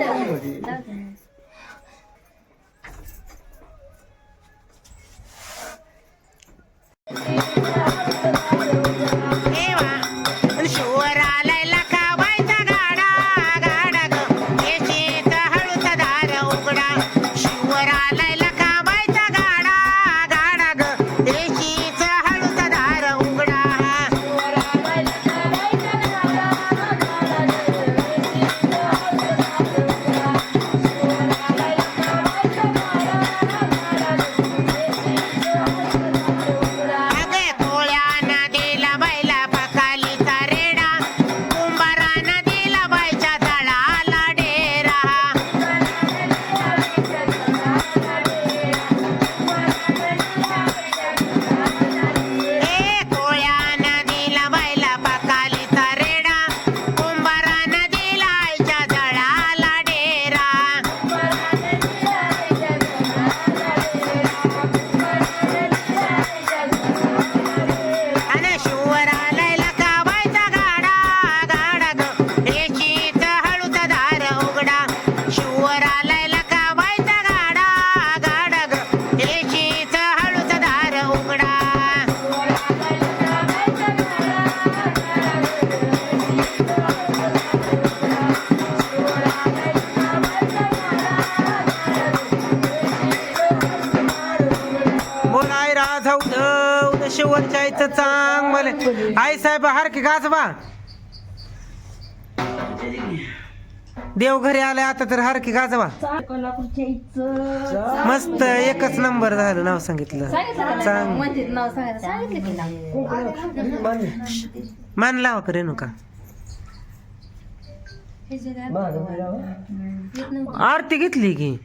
じゃあ、ど。उद उद शेवटच्या आईचं चांग मले. आई साहेब हार की गाच बा देव घरी आले आता तर हार की बा कोल्हापूरच्या इथं. मस्त एकच नंबर झालं नाव सांगितलं. चांग. मंदिर नाव सांगायचं सांगितलं की नाव? मान लावा का रेणुका? हे. आरती घेतली की?